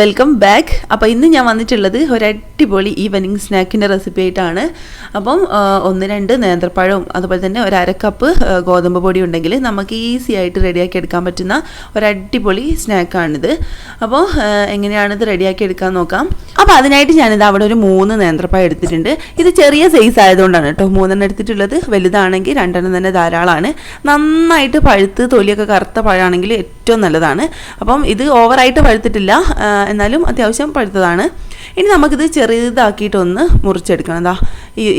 Welcome back അപ്പോൾ ഇന്ന് ഞാൻ വന്നിട്ടുള്ളത് ഒരു അടിപൊളി ഈവനിങ് സ്നാക്കിന്റെ റെസിപ്പി ആയിട്ടാണ്. അപ്പം ഒന്ന് രണ്ട് നേന്ത്രപ്പഴവും അതുപോലെ തന്നെ ഒരു അര കപ്പ് ആ, ഗോതമ്പ് പൊടി ഉണ്ടെങ്കിൽ നമുക്ക് ഈസി ആയിട്ട് റെഡിയാക്കി എടുക്കാൻ പറ്റുന്ന ഒരു അടിപൊളി സ്നാക്കാണിത് അപ്പോൾ എങ്ങനെയാണിത് റെഡിയാക്കി എടുക്കാൻ നോക്കാം. അപ്പോൾ അതിനായിട്ട് ഞാനിത് അവിടെ ഒരു മൂന്ന് നേന്ത്രപ്പഴം എടുത്തിട്ടുണ്ട്. ഇത് ചെറിയ സൈസ് ആയതുകൊണ്ടാണ് കേട്ടോ. മൂന്നെണ്ണം എടുത്തിട്ടുള്ളത്. വലുതാണെങ്കിൽ രണ്ടെണ്ണം തന്നെ ധാരാളമാണ്. നന്നായിട്ട് പഴുത്ത് തൊലിയൊക്കെ കറുത്ത പഴമാണെങ്കിൽ ഏറ്റവും നല്ലതാണ്. അപ്പം ഇത് ഓവറായിട്ട് പഴുത്തിട്ടില്ല. എന്നാലും അത്യാവശ്യം പഴുത്തതാണ്. ഇനി നമുക്കിത് ചെറുതാക്കിയിട്ടൊന്ന് മുറിച്ചെടുക്കണം. എന്താ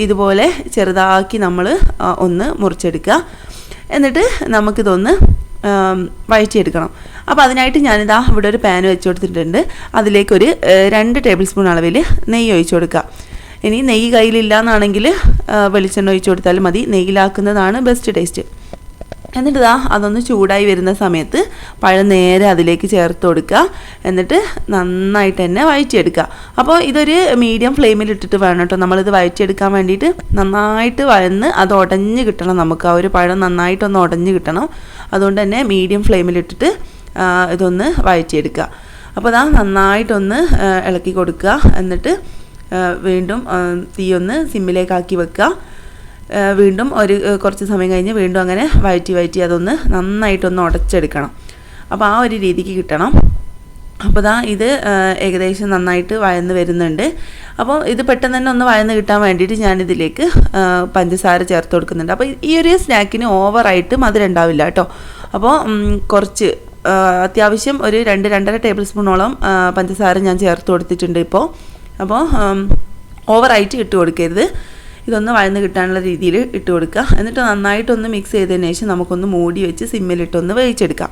ഇതുപോലെ ചെറുതാക്കി നമ്മൾ ഒന്ന് മുറിച്ചെടുക്കുക. എന്നിട്ട് നമുക്കിതൊന്ന് വഴറ്റിയെടുക്കണം. അപ്പോൾ അതിനായിട്ട് ഞാനിതാ ഇവിടെ ഒരു പാൻ വെച്ച് കൊടുത്തിട്ടുണ്ട്. അതിലേക്കൊരു രണ്ട് ടേബിൾ സ്പൂൺ അളവിൽ നെയ്യ് ഒഴിച്ചു കൊടുക്കുക. ഇനി നെയ്യ് കയ്യിലില്ല എന്നാണെങ്കിൽ വെളിച്ചെണ്ണ ഒഴിച്ചു കൊടുത്താലും മതി. നെയ്യിലാക്കുന്നതാണ് ബെസ്റ്റ് ടേസ്റ്റ്. എന്നിട്ട് ഇതാ അതൊന്ന് ചൂടായി വരുന്ന സമയത്ത് പഴം നേരെ അതിലേക്ക് ചേർത്ത് കൊടുക്കുക. എന്നിട്ട് നന്നായിട്ട് തന്നെ വഴറ്റിയെടുക്കുക. അപ്പോൾ ഇതൊരു മീഡിയം ഫ്ലെയിമിൽ ഇട്ടിട്ട് വേണം കേട്ടോ. നമ്മളിത് വഴറ്റിയെടുക്കാൻ വേണ്ടിയിട്ട് നന്നായിട്ട് വഴന്ന് അത് ഉടഞ്ഞ് കിട്ടണം നമുക്ക്. ആ ഒരു പഴം നന്നായിട്ടൊന്ന് ഉടഞ്ഞ് കിട്ടണം. അതുകൊണ്ട് തന്നെ മീഡിയം ഫ്ലെയിമിൽ ഇട്ടിട്ട് ഇതൊന്ന് വഴറ്റിയെടുക്കുക. അപ്പോൾ ഇതാ നന്നായിട്ടൊന്ന് ഇളക്കി കൊടുക്കുക. എന്നിട്ട് വീണ്ടും തീയൊന്ന് സിമ്മിലേക്കാക്കി വെക്കുക. വീണ്ടും ഒരു കുറച്ച് സമയം കഴിഞ്ഞ് വീണ്ടും അങ്ങനെ വയറ്റി വയറ്റി അതൊന്ന് നന്നായിട്ടൊന്ന് ഉടച്ചെടുക്കണം. അപ്പോൾ ആ ഒരു രീതിക്ക് കിട്ടണം. അപ്പോൾ ദാ ഇത് ഏകദേശം നന്നായിട്ട് വയന്ന് വരുന്നുണ്ട്. അപ്പോൾ ഇത് പെട്ടെന്ന് തന്നെ ഒന്ന് വയന്ന് കിട്ടാൻ വേണ്ടിയിട്ട് ഞാനിതിലേക്ക് പഞ്ചസാര ചേർത്ത് കൊടുക്കുന്നുണ്ട്. അപ്പോൾ ഈ ഒരു സ്നാക്കിന് ഓവറായിട്ട് മധുരം ഉണ്ടാവില്ല കേട്ടോ. അപ്പോൾ കുറച്ച് അത്യാവശ്യം ഒരു രണ്ട് രണ്ടര ടേബിൾ സ്പൂണോളം പഞ്ചസാര ഞാൻ ചേർത്ത് കൊടുത്തിട്ടുണ്ട് ഇപ്പോൾ അപ്പോൾ ഓവറായിട്ട് ഇട്ട് കൊടുക്കരുത്. ഇതൊന്ന് വഴന്ന് കിട്ടാനുള്ള രീതിയിൽ ഇട്ട് കൊടുക്കുക. എന്നിട്ട് നന്നായിട്ടൊന്ന് മിക്സ് ചെയ്തതിന് ശേഷം നമുക്കൊന്ന് മൂടി വെച്ച് സിമ്മിലിട്ടൊന്ന് വേവിച്ചെടുക്കാം.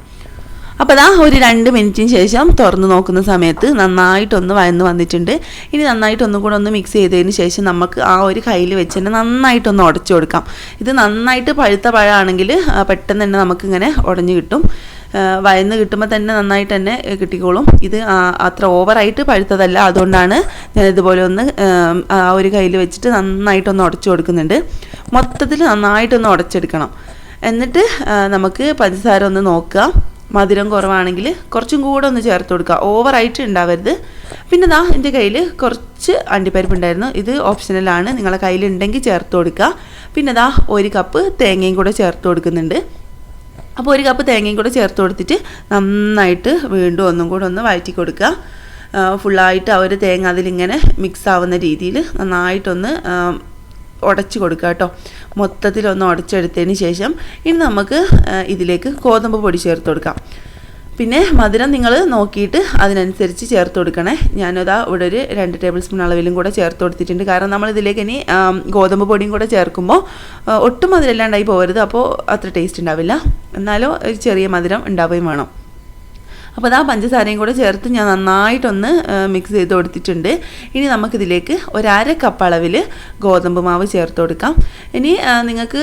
അപ്പോൾ അതാ ഒരു രണ്ട് മിനിറ്റിന് ശേഷം തുറന്ന് നോക്കുന്ന സമയത്ത് നന്നായിട്ടൊന്ന് വഴന്ന് വന്നിട്ടുണ്ട്. ഇനി നന്നായിട്ടൊന്നും കൂടെ ഒന്ന് മിക്സ് ചെയ്തതിന് ശേഷം നമുക്ക് ആ ഒരു കയ്യിൽ വെച്ച് തന്നെ നന്നായിട്ടൊന്ന് ഉടച്ചു കൊടുക്കാം. ഇത് നന്നായിട്ട് പഴുത്ത പഴമാണെങ്കിൽ പെട്ടെന്ന് തന്നെ നമുക്കിങ്ങനെ ഉടഞ്ഞു കിട്ടും. വയന്ന് കിട്ടുമ്പോൾ തന്നെ നന്നായിട്ട് തന്നെ കിട്ടിക്കോളും. ഇത് അത്ര ഓവറായിട്ട് പഴുത്തതല്ല. അതുകൊണ്ടാണ് ഞാൻ ഇതുപോലെ ഒന്ന് ആ ഒരു കയ്യിൽ വെച്ചിട്ട് നന്നായിട്ടൊന്ന് ഉടച്ചു കൊടുക്കുന്നുണ്ട്. മൊത്തത്തിൽ നന്നായിട്ടൊന്ന് ഉടച്ചെടുക്കണം. എന്നിട്ട് നമുക്ക് പഞ്ചസാര ഒന്ന് നോക്കുക. മധുരം കുറവാണെങ്കിൽ കുറച്ചും കൂടെ ഒന്ന് ചേർത്ത് കൊടുക്കുക. ഓവറായിട്ട് ഉണ്ടാവരുത്. പിന്നെ ദാ എന്റെ കയ്യിൽ കുറച്ച് അണ്ടിപ്പരിപ്പ് ഉണ്ടായിരുന്നു. ഇത് ഓപ്ഷനലാണ് നിങ്ങളെ കയ്യിലുണ്ടെങ്കിൽ ചേർത്ത് കൊടുക്കുക. പിന്നെ ദാ ഒരു കപ്പ് തേങ്ങയും കൂടെ ചേർത്ത് കൊടുക്കുന്നുണ്ട്. അപ്പോൾ ഒരു കപ്പ് തേങ്ങയും കൂടെ ചേർത്ത് കൊടുത്തിട്ട് നന്നായിട്ട് വീണ്ടും ഒന്നും കൂടെ ഒന്ന് വഴറ്റി കൊടുക്കുക. ഫുള്ളായിട്ട് ആ ഒരു തേങ്ങ അതിലിങ്ങനെ മിക്സ് ആവുന്ന രീതിയിൽ നന്നായിട്ടൊന്ന് ഉടച്ച് കൊടുക്കുക കേട്ടോ. മൊത്തത്തിലൊന്ന് ഉടച്ചെടുത്തതിന് ശേഷം ഇനി നമുക്ക് ഇതിലേക്ക് ഗോതമ്പ് പൊടി ചേർത്ത് കൊടുക്കാം. പിന്നെ മധുരം നിങ്ങൾ നോക്കിയിട്ട് അതിനനുസരിച്ച് ചേർത്ത് കൊടുക്കണേ. ഞാനതാ ഇവിടെ ഒരു രണ്ട് ടേബിൾ സ്പൂൺ അളവിലും കൂടെ ചേർത്ത് കൊടുത്തിട്ടുണ്ട്. കാരണം നമ്മൾ ഇതിലേക്ക് ഇനി ഗോതമ്പ് പൊടിയും കൂടെ ചേർക്കുമ്പോൾ ഒട്ടും മധുരം ഇല്ലാണ്ടായി പോകരുത്. അപ്പോൾ അത്ര ടേസ്റ്റ് ഉണ്ടാവില്ല. എന്നാലോ ഒരു ചെറിയ മധുരം ഉണ്ടാവുകയും വേണം. അപ്പോൾ അത് ആ പഞ്ചസാരയും കൂടെ ചേർത്ത് ഞാൻ നന്നായിട്ടൊന്ന് മിക്സ് ചെയ്ത് കൊടുത്തിട്ടുണ്ട്. ഇനി നമുക്കിതിലേക്ക് ഒരര കപ്പ് അളവിൽ ഗോതമ്പ് മാവ് ചേർത്ത് കൊടുക്കാം. ഇനി നിങ്ങൾക്ക്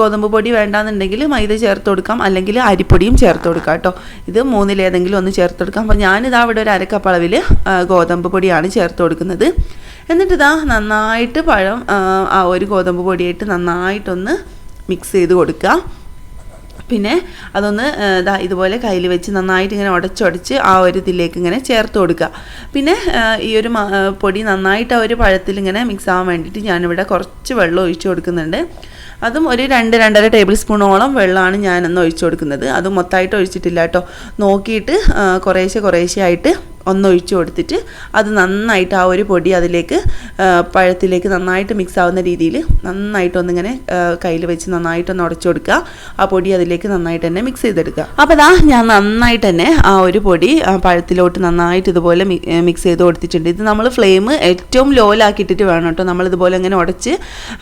ഗോതമ്പ് പൊടി വേണ്ടാന്നുണ്ടെങ്കിൽ മൈദ ചേർത്ത് കൊടുക്കാം. അല്ലെങ്കിൽ അരിപ്പൊടിയും ചേർത്ത് കൊടുക്കാം കേട്ടോ. ഇത് മൂന്നിലേതെങ്കിലും ഒന്ന് ചേർത്ത് കൊടുക്കാം. അപ്പോൾ ഞാനിതാ ഇവിടെ ഒരു അര കപ്പ് അളവിൽ ഗോതമ്പ് പൊടിയാണ് ചേർത്ത് കൊടുക്കുന്നത്. എന്നിട്ട് ഇതാ നന്നായിട്ട് പഴം ആ ഒരു ഗോതമ്പ് പൊടിയായിട്ട് നന്നായിട്ടൊന്ന് മിക്സ് ചെയ്ത് കൊടുക്കുക. പിന്നെ അതൊന്ന് ഇതാ ഇതുപോലെ കയ്യിൽ വെച്ച് നന്നായിട്ട് ഇങ്ങനെ ഉടച്ചുടച്ച് ആ ഒരു ഇതിലേക്ക് ഇങ്ങനെ ചേർത്ത് കൊടുക്കുക. പിന്നെ ഈ ഒരു പൊടി നന്നായിട്ട് ആ ഒരു പഴത്തിൽ ഇങ്ങനെ മിക്സ് ആവാൻ വേണ്ടിയിട്ട് ഞാനിവിടെ കുറച്ച് വെള്ളം ഒഴിച്ചു കൊടുക്കുന്നുണ്ട്. അതും ഒരു രണ്ട് രണ്ടര ടേബിൾ സ്പൂണോളം വെള്ളമാണ് ഞാനൊന്ന് ഒഴിച്ചു കൊടുക്കുന്നത്. അത് മൊത്തമായിട്ട് ഒഴിച്ചിട്ടില്ല കേട്ടോ. നോക്കിയിട്ട് കുറേശ്ശെ കുറേശ്ശെ ആയിട്ട് ഒന്ന് ഒഴിച്ചു കൊടുത്തിട്ട് അത് നന്നായിട്ട് ആ ഒരു പൊടി അതിലേക്ക് പഴത്തിലേക്ക് നന്നായിട്ട് മിക്സ് ആവുന്ന രീതിയിൽ നന്നായിട്ടൊന്നിങ്ങനെ കയ്യിൽ വെച്ച് നന്നായിട്ടൊന്ന് ഉടച്ചു കൊടുക്കുക. ആ പൊടി അതിലേക്ക് നന്നായിട്ട് തന്നെ മിക്സ് ചെയ്തെടുക്കുക. അപ്പോൾ അതാ ഞാൻ നന്നായിട്ട് തന്നെ ആ ഒരു പൊടി പഴത്തിലോട്ട് നന്നായിട്ട് ഇതുപോലെ മിക്സ് ചെയ്ത് കൊടുത്തിട്ടുണ്ട്. ഇത് നമ്മൾ ഫ്ലെയിം ഏറ്റവും ലോയിലാക്കിയിട്ടിട്ട് വേണം കേട്ടോ. നമ്മളിതുപോലെ ഇങ്ങനെ ഉടച്ച്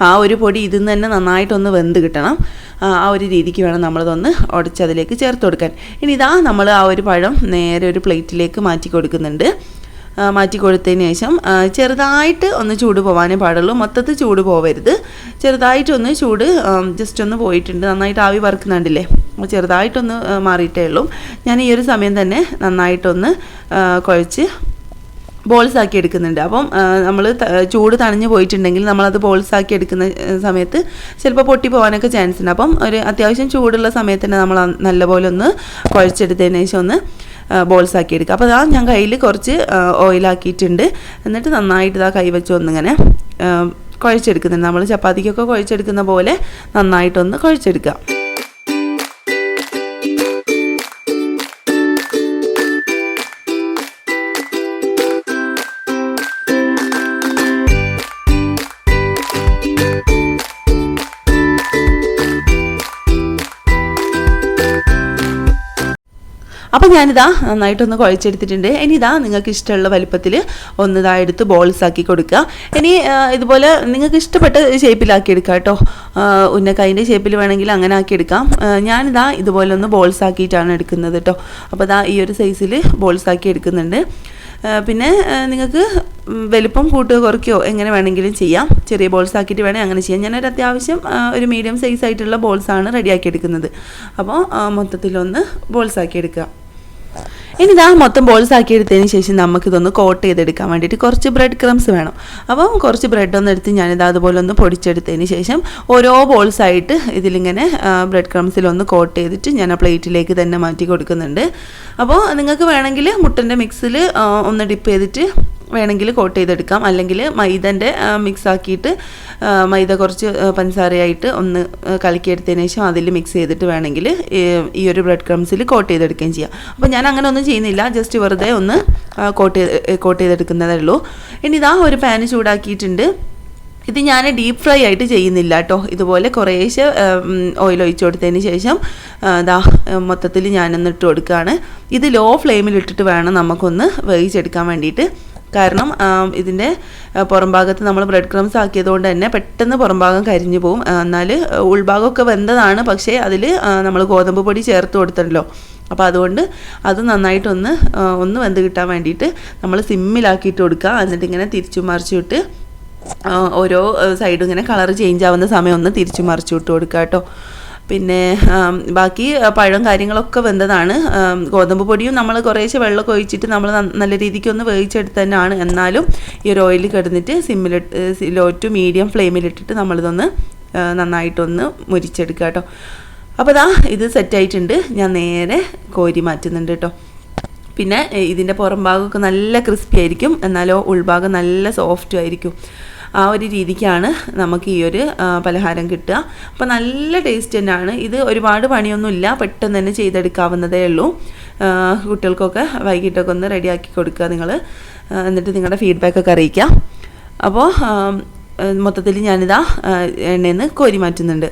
ആ ഒരു പൊടി ഇതിൽ നിന്ന് തന്നെ നന്നായിട്ടൊന്ന് വെന്ത് കിട്ടണം. ആ ഒരു രീതിക്ക് വേണം നമ്മളിതൊന്ന് ഉടച്ചതിലേക്ക് ചേർത്ത് കൊടുക്കാൻ. ഇനി ഇതാ നമ്മൾ ആ ഒരു പഴം നേരെ ഒരു പ്ലേറ്റിലേക്ക് മാറ്റി കൊടുക്കുന്നുണ്ട്. മാറ്റി കൊടുത്തതിന് ശേഷം ചെറുതായിട്ട് ഒന്ന് ചൂട് പോകാനേ പാടുള്ളൂ. മൊത്തത്തിൽ ചൂട് പോവരുത്. ചെറുതായിട്ടൊന്ന് ചൂട് ജസ്റ്റ് ഒന്ന് പോയിട്ടുണ്ട്. നന്നായിട്ട് ആവി വറുക്കുന്നുണ്ടല്ലേ? ചെറുതായിട്ടൊന്ന് മാറിയിട്ടേ ഉള്ളൂ. ഞാൻ ഈ ഒരു സമയം തന്നെ നന്നായിട്ടൊന്ന് കുഴച്ച് ബോൾസ് ആക്കി എടുക്കുന്നുണ്ട്. അപ്പം നമ്മൾ ചൂട് തണിഞ്ഞ് പോയിട്ടുണ്ടെങ്കിൽ നമ്മളത് ബോൾസ് ആക്കി എടുക്കുന്ന സമയത്ത് ചിലപ്പോൾ പൊട്ടി പോകാനൊക്കെ ചാൻസ് ഉണ്ട്. അപ്പം ഒരു അത്യാവശ്യം ചൂടുള്ള സമയത്ത് തന്നെ നമ്മൾ നല്ലപോലെ ഒന്ന് കുഴച്ചെടുത്തതിന് ശേഷം ഒന്ന് ബോൾസ് ആക്കി എടുക്കുക. അപ്പോൾ അതാ ഞാൻ കയ്യിൽ കുറച്ച് ഓയിലാക്കിയിട്ടുണ്ട് എന്നിട്ട് നന്നായിട്ട് ഇതാ കൈ വെച്ച് ഒന്നിങ്ങനെ കുഴച്ചെടുക്കുന്നുണ്ട്. നമ്മൾ ചപ്പാത്തിക്കൊക്കെ കുഴച്ചെടുക്കുന്ന പോലെ നന്നായിട്ടൊന്ന് കുഴച്ചെടുക്കുക. ഞാനിതാ നന്നായിട്ടൊന്ന് കുഴച്ചെടുത്തിട്ടുണ്ട്. ഇനി ഇതാ നിങ്ങൾക്ക് ഇഷ്ടമുള്ള വലിപ്പത്തിൽ ഒന്ന് ഇതാ എടുത്ത് ബോൾസ് ആക്കി കൊടുക്കുക. ഇനി ഇതുപോലെ നിങ്ങൾക്ക് ഇഷ്ടപ്പെട്ട ഷേപ്പിലാക്കി എടുക്കാം കേട്ടോ ഉന്നക്കൈന്റെ ഷേപ്പിൽ വേണമെങ്കിൽ അങ്ങനെ ആക്കി എടുക്കാം ഞാനിതാ ഇതുപോലെ ഒന്ന് ബോൾസ് ആക്കിയിട്ടാണ് എടുക്കുന്നത് കേട്ടോ. അപ്പോൾ ഇതാ ഈ ഒരു സൈസിൽ ബോൾസ് ആക്കി എടുക്കുന്നുണ്ട്. പിന്നെ നിങ്ങൾക്ക് വലിപ്പം കൂട്ടുകയോ കുറയ്ക്കുകയോ എങ്ങനെ വേണമെങ്കിലും ചെയ്യാം. ചെറിയ ബോൾസ് ആക്കിയിട്ട് വേണേൽ അങ്ങനെ ചെയ്യാം. ഞാനൊരു അത്യാവശ്യം ഒരു മീഡിയം സൈസ് ആയിട്ടുള്ള ബോൾസാണ് റെഡിയാക്കി എടുക്കുന്നത്. അപ്പോൾ മൊത്തത്തിലൊന്ന് ബോൾസ് ആക്കി എടുക്കുക. ഇനി ഇതാ മൊത്തം ബോൾസ് ആക്കി എടുത്തതിന് ശേഷം നമുക്കിതൊന്ന് കോട്ട് ചെയ്തെടുക്കാൻ വേണ്ടിയിട്ട് കുറച്ച് ബ്രെഡ് ക്രംസ് വേണം. അപ്പം കുറച്ച് ബ്രെഡ് ഒന്ന് എടുത്ത് ഞാനിത് അതുപോലെ ഒന്ന് പൊടിച്ചെടുത്തതിന് ശേഷം ഓരോ ബോൾസ് ആയിട്ട് ഇതിലിങ്ങനെ ബ്രെഡ് ക്രംസിലൊന്ന് കോട്ട് ചെയ്തിട്ട് ഞാൻ ആ പ്ലേറ്റിലേക്ക് തന്നെ മാറ്റി കൊടുക്കുന്നുണ്ട്. അപ്പോൾ നിങ്ങൾക്ക് വേണമെങ്കിൽ മുട്ടന്റെ മിക്സിൽ ഒന്ന് ഡിപ്പ് ചെയ്തിട്ട് വേണമെങ്കിൽ കോട്ട് ചെയ്തെടുക്കാം. അല്ലെങ്കിൽ മൈദന്റെ മിക്സ് ആക്കിയിട്ട് മൈദ കുറച്ച് പഞ്ചസാരയായിട്ട് ഒന്ന് കലക്കിയെടുത്തതിന് ശേഷം അതിൽ മിക്സ് ചെയ്തിട്ട് വേണമെങ്കിൽ ഈ ഒരു ബ്രെഡ് ക്രംസിൽ കോട്ട് ചെയ്തെടുക്കുകയും ചെയ്യാം. അപ്പോൾ ഞാൻ അങ്ങനെ ഒന്നും ചെയ്യുന്നില്ല. ജസ്റ്റ് വെറുതെ ഒന്ന് കോട്ട് ചെയ്ത് കോട്ട് ചെയ്തെടുക്കുന്നതേ ഉള്ളൂ. ഇനി ഇതാ ഒരു പാൻ ചൂടാക്കിയിട്ടുണ്ട്. ഇത് ഞാൻ ഡീപ്പ് ഫ്രൈ ആയിട്ട് ചെയ്യുന്നില്ല കേട്ടോ ഇതുപോലെ കുറേശ്ശെ ഓയിൽ ഒഴിച്ചു കൊടുത്തതിന് ശേഷം ഇതാ മൊത്തത്തിൽ ഞാനൊന്ന് ഇട്ട് കൊടുക്കുകയാണ്. ഇത് ലോ ഫ്ലെയിമിൽ ഇട്ടിട്ട് വേണം നമുക്കൊന്ന് വേവിച്ചെടുക്കാൻ വേണ്ടിയിട്ട്. കാരണം ഇതിന്റെ പുറം ഭാഗത്ത് നമ്മൾ ബ്രെഡ് ക്രംസ് ആക്കിയതുകൊണ്ട് തന്നെ പെട്ടെന്ന് പുറം ഭാഗം കരിഞ്ഞു പോകും എന്നാൽ ഉൾഭാഗമൊക്കെ വെന്തതാണ് പക്ഷേ അതിൽ നമ്മൾ ഗോതമ്പ് പൊടി ചേർത്ത് കൊടുത്തിട്ടുണ്ടല്ലോ അപ്പോൾ അതുകൊണ്ട് അത് നന്നായിട്ടൊന്ന് ഒന്ന് വെന്ത് കിട്ടാൻ വേണ്ടിയിട്ട് നമ്മൾ സിമ്മിലാക്കിയിട്ട് കൊടുക്കുക. എന്നിട്ട് ഇങ്ങനെ തിരിച്ചു മറിച്ചു വിട്ട് ഓരോ സൈഡും ഇങ്ങനെ കളർ ചേഞ്ച് ആവുന്ന സമയം ഒന്ന് തിരിച്ചു മറിച്ചു വിട്ട് കൊടുക്കുക കേട്ടോ. പിന്നെ ബാക്കി പഴം കാര്യങ്ങളൊക്കെ വെന്തതാണ്. ഗോതമ്പ് പൊടിയും നമ്മൾ കുറേശ്ശെ വെള്ളം ഒഴിച്ചിട്ട് നമ്മൾ നല്ല രീതിക്ക് ഒന്ന് വേവിച്ചെടുത്ത് തന്നെയാണ്. എന്നാലും ഈ ഒരു ഓയിൽ കിടന്നിട്ട് സിമ്മിലിട്ട് ലോ ടു മീഡിയം ഫ്ലെയിമിലിട്ടിട്ട് നമ്മളിതൊന്ന് നന്നായിട്ടൊന്ന് മുരിച്ചെടുക്കുക കേട്ടോ അപ്പോൾ ദാ ഇത് സെറ്റായിട്ടുണ്ട് ഞാൻ നേരെ കോരി മാറ്റുന്നുണ്ട് കേട്ടോ പിന്നെ ഇതിന്റെ പുറം ഭാഗമൊക്കെ നല്ല ക്രിസ്പി ആയിരിക്കും. എന്നാലോ ഉൾഭാഗം നല്ല സോഫ്റ്റും ആയിരിക്കും. ആ ഒരു രീതിക്കാണ് നമുക്ക് ഈ ഒരു പലഹാരം കിട്ടുക. അപ്പോൾ നല്ല ടേസ്റ്റ് തന്നെയാണ്. ഇത് ഒരുപാട് പണിയൊന്നുമില്ല. പെട്ടെന്ന് തന്നെ ചെയ്തെടുക്കാവുന്നതേ ഉള്ളൂ. കുട്ടികൾക്കൊക്കെ വൈകിട്ടൊക്കെ ഒന്ന് റെഡിയാക്കി കൊടുക്കുക നിങ്ങൾ എന്നിട്ട് നിങ്ങളുടെ ഫീഡ്ബാക്കൊക്കെ അറിയിക്കുക അപ്പോൾ മൊത്തത്തിൽ ഞാനിതാ എണ്ണയിൽ നിന്ന് കോരി മാറ്റുന്നുണ്ട്.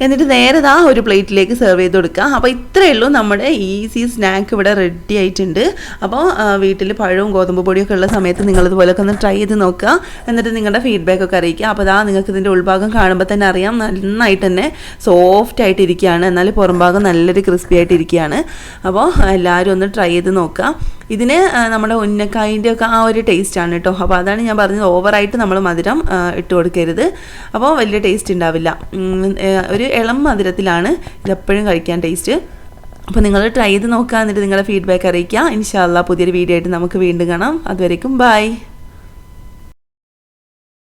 എന്നിട്ട് നേരെ ആ ഒരു പ്ലേറ്റിലേക്ക് സെർവ് ചെയ്ത് കൊടുക്കുക അപ്പോൾ ഇത്രയേ ഉള്ളൂ നമ്മുടെ ഈസി സ്നാക്ക് ഇവിടെ റെഡി ആയിട്ടുണ്ട്. അപ്പോൾ വീട്ടിൽ പഴവും ഗോതമ്പ് പൊടിയൊക്കെ ഉള്ള സമയത്ത് നിങ്ങളിതുപോലൊക്കെ ഒന്ന് ട്രൈ ചെയ്ത് നോക്കുക. എന്നിട്ട് നിങ്ങളുടെ ഫീഡ്ബാക്ക് ഒക്കെ അറിയിക്കുക. അപ്പോൾ അതാ നിങ്ങൾക്ക് ഇതിന്റെ ഉൾഭാഗം കാണുമ്പോൾ തന്നെ അറിയാം. നന്നായിട്ട് തന്നെ സോഫ്റ്റ് ആയിട്ട് എന്നാൽ പുറം ഭാഗം നല്ലൊരു ക്രിസ്പി ആയിട്ട് ഇരിക്കുകയാണ്. അപ്പോൾ എല്ലാവരും ഒന്ന് ട്രൈ ചെയ്ത് നോക്കുക. ഇതിന് നമ്മുടെ ഉന്നക്കായിന്റെ ഒക്കെ ആ ഒരു ടേസ്റ്റാണ് കേട്ടോ. അപ്പോൾ അതാണ് ഞാൻ പറഞ്ഞത്. ഓവറായിട്ട് നമ്മൾ മധുരം ഇട്ട് കൊടുക്കരുത്. അപ്പോൾ വലിയ ടേസ്റ്റ് ഉണ്ടാവില്ല. ഏ, ഒരു ഇളം മധുരത്തിലാണ് ഇതെപ്പോഴും കഴിക്കാൻ ടേസ്റ്റ് അപ്പോൾ നിങ്ങൾ ട്രൈ ചെയ്ത് നോക്കുക എന്നിട്ട് നിങ്ങളുടെ ഫീഡ്ബാക്ക് അറിയിക്കുക. ഇൻഷാല്ല പുതിയൊരു വീഡിയോ ആയിട്ട് നമുക്ക് വീണ്ടും കാണാം. അതുവരേക്കും ബൈ